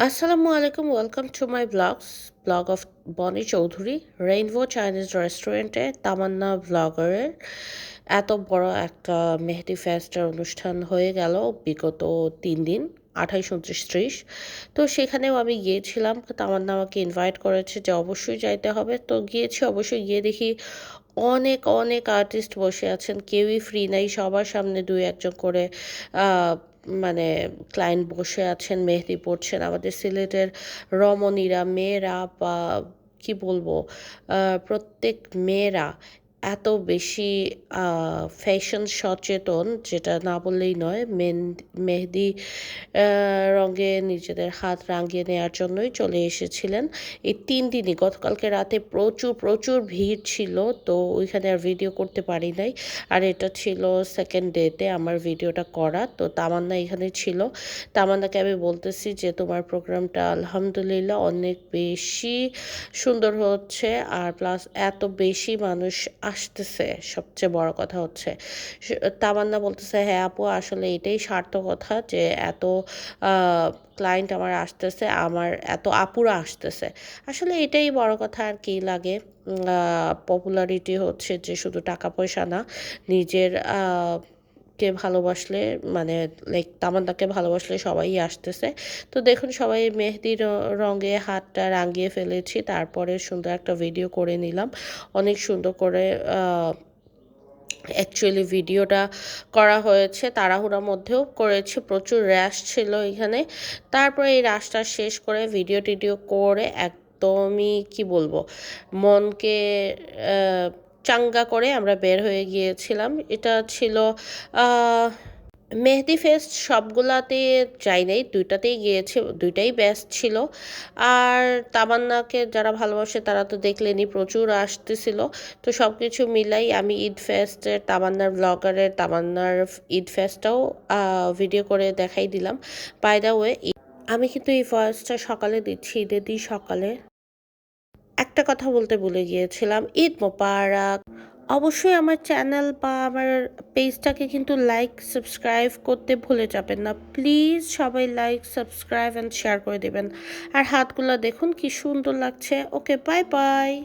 আসসালামু আলাইকুম welcome to my blogs blog of Bony Chowdhury rainbow Chinese রেস্টুরেন্টে তামান্না ব্লগারের এত বড় একটা মেহেদি ফেস্টের অনুষ্ঠান হয়ে গেল বিগত তিন দিন, আঠাইশ উনত্রিশ ত্রিশ। তো সেখানেও আমি গিয়েছিলাম। তামান্না আমাকে ইনভাইট করেছে যে অবশ্যই যাইতে হবে। তো গিয়েছি, অবশ্যই গিয়ে দেখি অনেক অনেক আর্টিস্ট বসে আছেন। কেউই ফ্রি নাই। সবার সামনে দুই একজন করে মানে ক্লায়েন্ট বসে আছেন, মেহেদি পড়ছেন আমাদের সিলেটের রমণীরা, মেয়েরা বা কি বলব প্রত্যেক মেয়েরা এত বেশি ফ্যাশন সচেতন যেটা না বললেই নয়, মেন, মেহেদি রঙে নিজেদের হাত রাঙিয়ে নেওয়ার জন্যই চলে এসেছিলেন। এই তিন দিনই, গতকালকে রাতে প্রচুর প্রচুর ভিড় ছিল, তো ওইখানে আর ভিডিও করতে পারি নাই। আর এটা ছিল সেকেন্ড ডেতে আমার ভিডিওটা করা, তো তামান্না এখানে ছিল। তামান্নাকে আমি বলতেছি যে, তোমার প্রোগ্রামটা আলহামদুলিল্লাহ অনেক বেশি সুন্দর হচ্ছে, আর প্লাস এত বেশি মানুষ আসতেছে, সবচেয়ে বড় কথা হচ্ছে। তামান্না বলতেছে হ্যাঁ আপু, আসলে এটাই সার্থকতা যে এত ক্লায়েন্ট আমার আসতেছে, আমার এত আপুরা আসতেছে। আসলে এটাই বড় কথা আর কি লাগে। পপুলারিটি হচ্ছে যে শুধু টাকা পয়সা না, নিজের কে ভালোবাসলে মানে লাইক তামান্নাকে ভালোবাসলে সবাই আসতেছে। তো দেখুন, সবাই মেহেদির রঙে হাতটা রাঙিয়ে ফেলেছি, তারপরে সুন্দর একটা ভিডিও করে নিলাম। অনেক সুন্দর করে অ্যাকচুয়ালি ভিডিওটা করা হয়েছে, তাড়াহুড়ার মধ্যেও করেছি, প্রচুর র্যাশ ছিল এখানে। তারপরে এই র্যাশটা শেষ করে ভিডিও টিডিও করে একদমই, কি বলব, মনকে চাঙ্গা করে আমরা বের হয়ে গিয়েছিলাম। এটা ছিল মেহেদি ফেস্ট সবগুলাতে যাই নাই, দুইটাতেই গিয়েছে, দুইটাই বেস্ট ছিল। আর তামান্নাকে যারা ভালোবাসে তারা তো দেখলেনি, প্রচুর আসতেছিল। তো সব কিছু মিলাই আমি ঈদ ফেস্টের তামান্নার ব্লগারের তামান্নার ঈদ ফেস্টটাও ভিডিও করে দেখাই দিলাম। বাই ওয়ে আমি কিন্তু এই ভয়েসটা সকালে দিচ্ছি, ঈদের দিই সকালে। একটা কথা বলতে ভুলে গিয়েছিলাম, ঈদ মোবারক। অবশ্যই আমার চ্যানেল বা আমার পেজটাকে কিন্তু লাইক সাবস্ক্রাইব করতে ভুলে যাবেন না। প্লিজ সবাই লাইক সাবস্ক্রাইব অ্যান্ড শেয়ার করে দেবেন। আর হাতগুলো দেখুন, কি সুন্দর লাগছে। Okay bye bye